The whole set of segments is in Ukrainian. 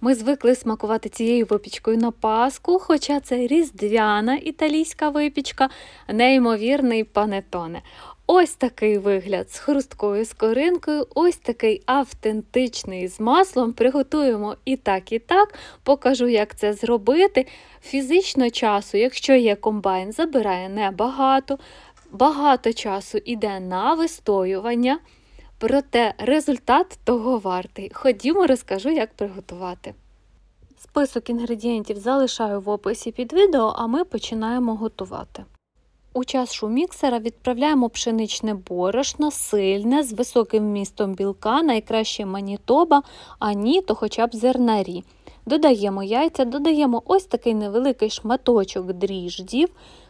Ми звикли смакувати цією випічкою на Пасху, хоча це різдвяна італійська випічка, неймовірний панетоне. Ось такий вигляд з хрусткою скоринкою, ось такий автентичний з маслом. Приготуємо і так, і так. Покажу, як це зробити. Фізично часу, якщо є комбайн, забирає небагато. Багато часу йде на вистоювання. Проте результат того вартий. Ходімо, розкажу, як приготувати. Список інгредієнтів залишаю в описі під відео, а ми починаємо готувати. У чашу міксера відправляємо пшеничне борошно, сильне, з високим вмістом білка, найкраще манітоба, а ні, то хоча б зернарі. Додаємо яйця, додаємо ось такий невеликий шматочок дріждів.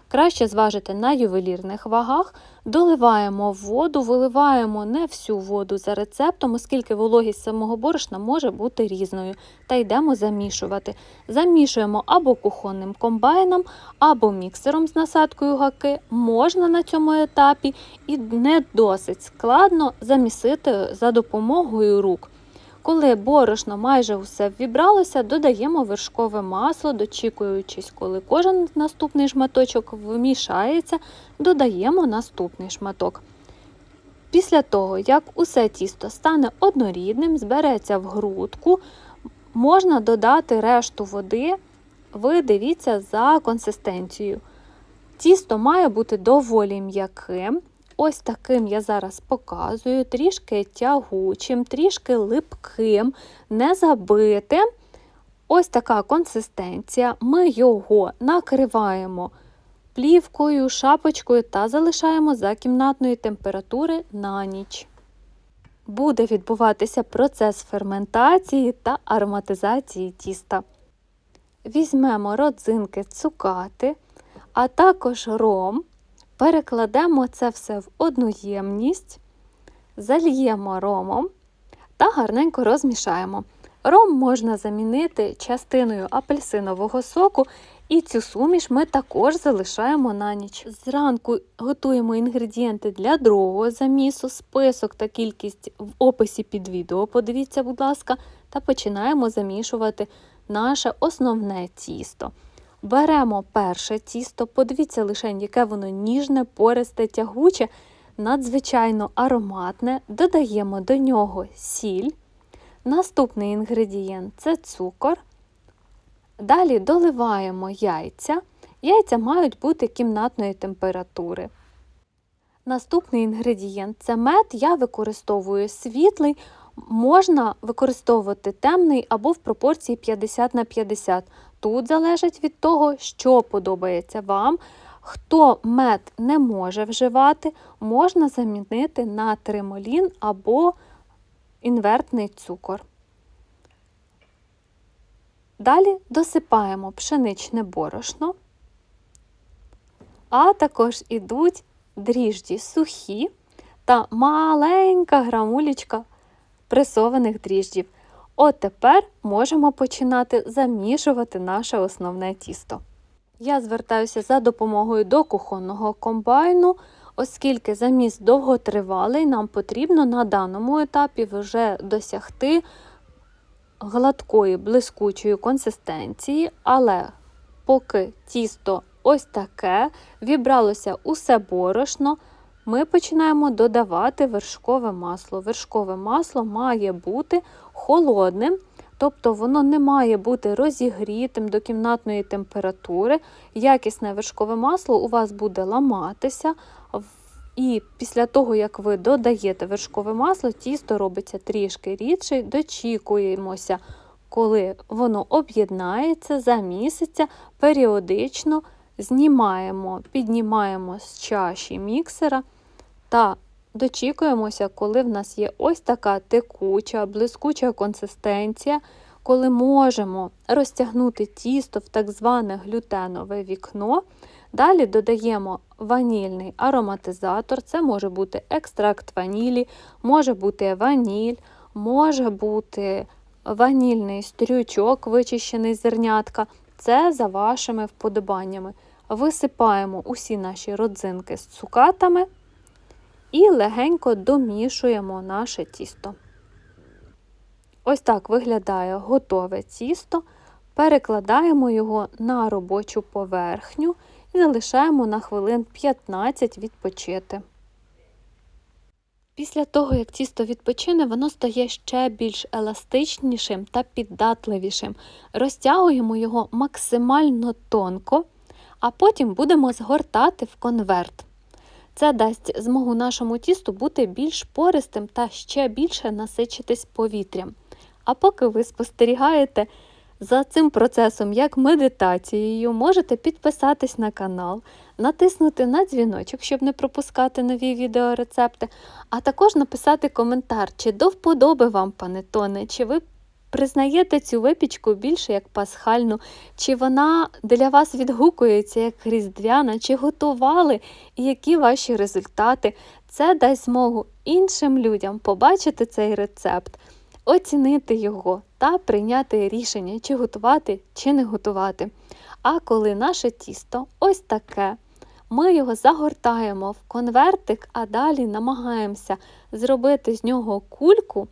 Краще зважити на ювелірних вагах, доливаємо воду, виливаємо не всю воду за рецептом, оскільки вологість самого борошна може бути різною. Та йдемо замішувати. Замішуємо або кухонним комбайном, або міксером з насадкою гаки. Можна на цьому етапі і не досить складно замісити за допомогою рук. Коли борошно майже усе ввібралося, додаємо вершкове масло, дочікуючись, коли кожен наступний шматочок вмішається, додаємо наступний шматок. Після того, як усе тісто стане однорідним, збереться в грудку, можна додати решту води, ви дивіться за консистенцією. Тісто має бути доволі м'яким. Ось таким я зараз показую, трішки тягучим, трішки липким, не забитим. Ось така консистенція. Ми його накриваємо плівкою, шапочкою та залишаємо за кімнатної температури на ніч. Буде відбуватися процес ферментації та ароматизації тіста. Візьмемо родзинки цукати, а також ром. Перекладемо це все в одну ємність, зальємо ромом та гарненько розмішаємо. Ром можна замінити частиною апельсинового соку, і цю суміш ми також залишаємо на ніч. Зранку готуємо інгредієнти для другого замісу, список та кількість в описі під відео. Подивіться, будь ласка, та починаємо замішувати наше основне тісто. Беремо перше тісто, подивіться лише, яке воно ніжне, пористе, тягуче, надзвичайно ароматне. Додаємо до нього сіль. Наступний інгредієнт це цукор. Далі доливаємо яйця. Яйця мають бути кімнатної температури. Наступний інгредієнт це мед. Я використовую світлий, можна використовувати темний або в пропорції 50 на 50. Тут залежить від того, що подобається вам. Хто мед не може вживати, можна замінити на тримолін або інвертний цукор. Далі досипаємо пшеничне борошно, а також ідуть дріжджі сухі та маленька грамулечка пресованих дріжджів. От тепер можемо починати замішувати наше основне тісто. Я звертаюся за допомогою до кухонного комбайну, оскільки заміс довготривалий, нам потрібно на даному етапі вже досягти гладкої блискучої консистенції, але поки тісто ось таке, вібралося усе борошно, ми починаємо додавати вершкове масло. Вершкове масло має бути холодним, тобто воно не має бути розігрітим до кімнатної температури. Якісне вершкове масло у вас буде ламатися. І після того, як ви додаєте вершкове масло, тісто робиться трішки рідше, дочікуємося, коли воно об'єднається, заміситься, періодично знімаємо, піднімаємо з чаші міксера та дочікуємося, коли в нас є ось така текуча, блискуча консистенція, коли можемо розтягнути тісто в так зване глютенове вікно. Далі додаємо ванільний ароматизатор, це може бути екстракт ванілі, може бути ваніль, може бути ванільний стрючок, вичищений зернятка. Це за вашими вподобаннями. Висипаємо усі наші родзинки з цукатами і легенько домішуємо наше тісто. Ось так виглядає готове тісто. Перекладаємо його на робочу поверхню і залишаємо на хвилин 15 відпочити. Після того, як тісто відпочине, воно стає ще більш еластичнішим та піддатливішим. Розтягуємо його максимально тонко, а потім будемо згортати в конверт. Це дасть змогу нашому тісту бути більш пористим та ще більше насичитись повітрям. А поки ви спостерігаєте за цим процесом як медитацією, можете підписатись на канал, натиснути на дзвіночок, щоб не пропускати нові відеорецепти, а також написати коментар, чи до вподоби вам панетони, чи ви признаєте цю випічку більше як пасхальну, чи вона для вас відгукується як різдвяна, чи готували, і які ваші результати. Це дасть змогу іншим людям побачити цей рецепт, оцінити його та прийняти рішення, чи готувати, чи не готувати. А коли наше тісто ось таке, ми його загортаємо в конвертик, а далі намагаємося зробити з нього кульку.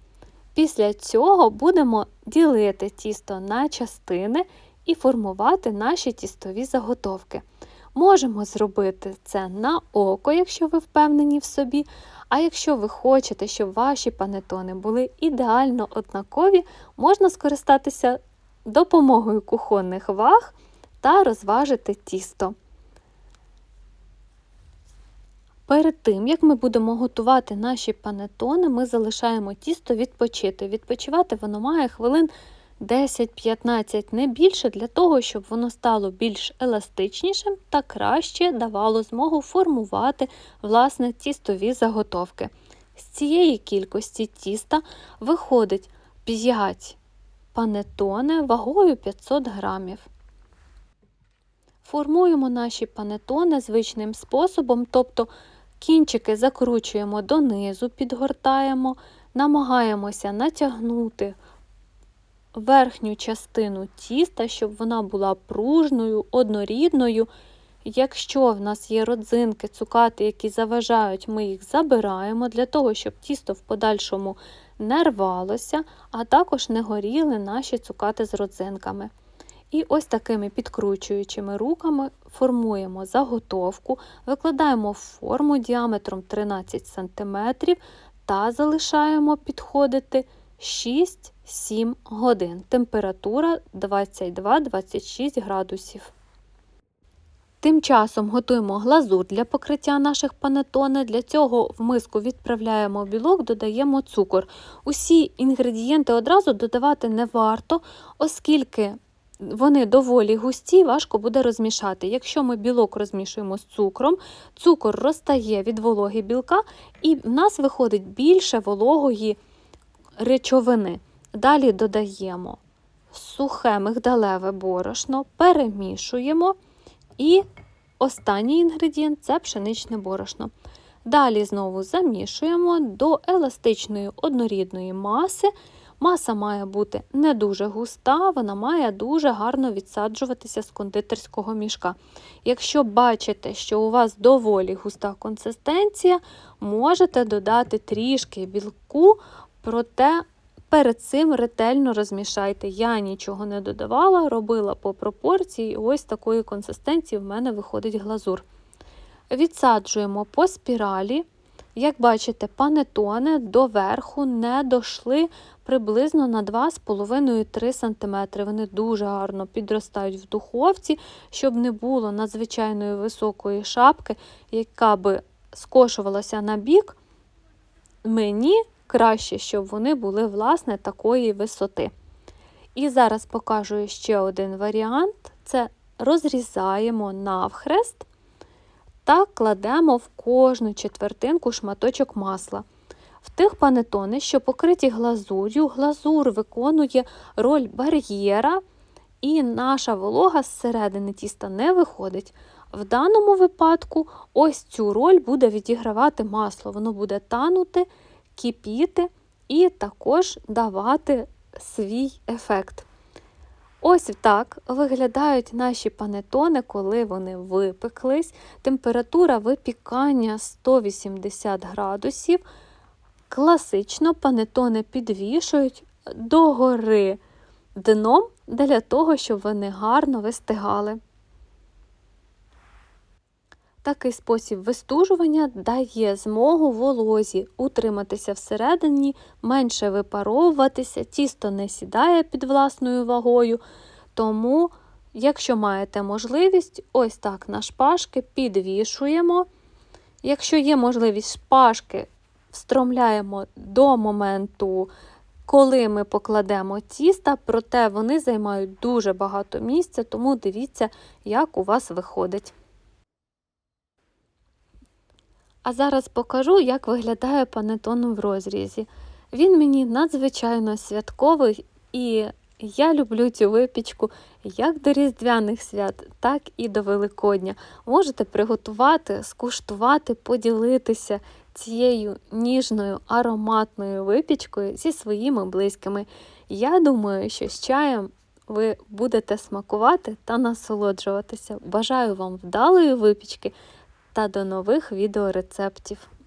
Після цього будемо ділити тісто на частини і формувати наші тістові заготовки. Можемо зробити це на око, якщо ви впевнені в собі. А якщо ви хочете, щоб ваші панетони були ідеально однакові, можна скористатися допомогою кухонних ваг та розважити тісто. Перед тим, як ми будемо готувати наші панетони, ми залишаємо тісто відпочити. Відпочивати воно має хвилин 10-15, не більше, для того, щоб воно стало більш еластичнішим та краще давало змогу формувати власне тістові заготовки. З цієї кількості тіста виходить 5 панетони вагою 500 грамів. Формуємо наші панетони звичним способом, тобто кінчики закручуємо донизу, підгортаємо, намагаємося натягнути верхню частину тіста, щоб вона була пружною, однорідною. Якщо в нас є родзинки, цукати, які заважають, ми їх забираємо для того, щоб тісто в подальшому не рвалося, а також не горіли наші цукати з родзинками. І ось такими підкручуючими руками формуємо заготовку, викладаємо форму діаметром 13 см та залишаємо підходити 6-7 годин. Температура 22-26 градусів. Тим часом готуємо глазур для покриття наших панетоне. Для цього в миску відправляємо білок, додаємо цукор. Усі інгредієнти одразу додавати не варто, оскільки вони доволі густі, важко буде розмішати. Якщо ми білок розмішуємо з цукром, цукор розтає від вологи білка, і в нас виходить більше вологої речовини. Далі додаємо сухе мигдалеве борошно, перемішуємо. І останній інгредієнт це пшеничне борошно. Далі знову замішуємо до еластичної однорідної маси. Маса має бути не дуже густа, вона має дуже гарно відсаджуватися з кондитерського мішка. Якщо бачите, що у вас доволі густа консистенція, можете додати трішки білку, проте перед цим ретельно розмішайте. Я нічого не додавала, робила по пропорції, ось такої консистенції в мене виходить глазур. Відсаджуємо по спіралі. Як бачите, панетони до верху не дошли приблизно на 2,5-3 см. Вони дуже гарно підростають в духовці, щоб не було надзвичайної високої шапки, яка би скошувалася на бік. Мені краще, щоб вони були власне такої висоти. І зараз покажу ще один варіант: це розрізаємо навхрест та кладемо в кожну четвертинку шматочок масла. В тих панетони, що покриті глазур'ю, глазур виконує роль бар'єра, і наша волога зсередини тіста не виходить. В даному випадку ось цю роль буде відігравати масло, воно буде танути, кипіти і також давати свій ефект. Ось так виглядають наші панетони, коли вони випеклись. Температура випікання 180 градусів. Класично панетони підвішують догори дном для того, щоб вони гарно вистигали. Такий спосіб вистужування дає змогу волозі утриматися всередині, менше випаровуватися, тісто не сідає під власною вагою. Тому, якщо маєте можливість, ось так на шпажки підвішуємо. Якщо є можливість шпажки, встромляємо до моменту, коли ми покладемо тіста, проте вони займають дуже багато місця, тому дивіться, як у вас виходить. А зараз покажу, як виглядає панетон в розрізі. Він мені надзвичайно святковий, і я люблю цю випічку як до Різдвяних свят, так і до Великодня. Можете приготувати, скуштувати, поділитися цією ніжною ароматною випічкою зі своїми близькими. Я думаю, що з чаєм ви будете смакувати та насолоджуватися. Бажаю вам вдалої випічки та до нових відеорецептів.